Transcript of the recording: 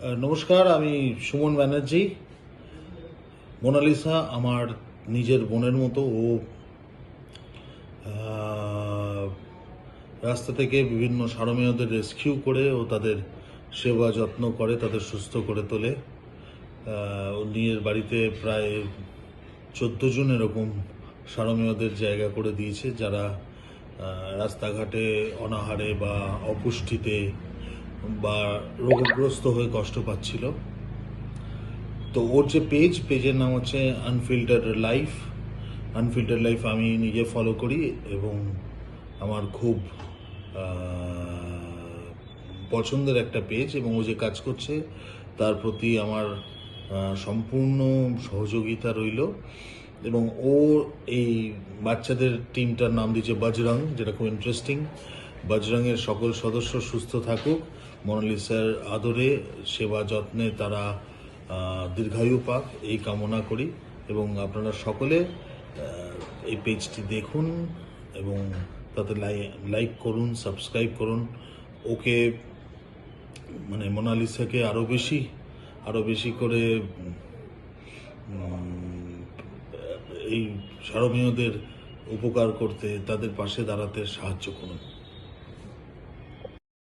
নমস্কার, আমি সুমন ব্যানার্জি। মোনালিসা আমার নিজের বোনের মতো, ও রাস্তা থেকে বিভিন্ন সারমেয়দের রেস্কিউ করে ও তাদের সেবা যত্ন করে, তাদের সুস্থ করে তোলে। ও নিজের বাড়িতে প্রায় চোদ্দ জন এরকম সারমেয়দের জায়গা করে দিয়েছে, যারা রাস্তাঘাটে অনাহারে বা অপুষ্টিতে বা রোগগ্রস্ত হয়ে কষ্ট পাচ্ছিল। তো ওর যে পেজ পেজের নাম হচ্ছে আনফিল্টার লাইফ আনফিল্টার লাইফ আমি নিজে ফলো করি এবং আমার খুব পছন্দের একটা পেজ এবং ও যে কাজ করছে তার প্রতি আমার সম্পূর্ণ সহযোগিতা রইল এবং ও এই বাচ্চাদের টিমটার নাম দিয়েছে বজরং যেটা খুব ইন্টারেস্টিং বজরংয়ের সকল সদস্য সুস্থ থাকুক। মোনালিসার আদরে সেবা যত্নে তারা দীর্ঘায়ু পাক, এই কামনা করি এবং আপনারা সকলে এই পেজটি দেখুন এবং তাতে লাইক করুন, সাবস্ক্রাইব করুন। ওকে মানে মোনালিসাকে আরও বেশি আরও বেশি করে এই সারমেয়দের উপকার করতে তাদের পাশে দাঁড়াতে সাহায্য করুন।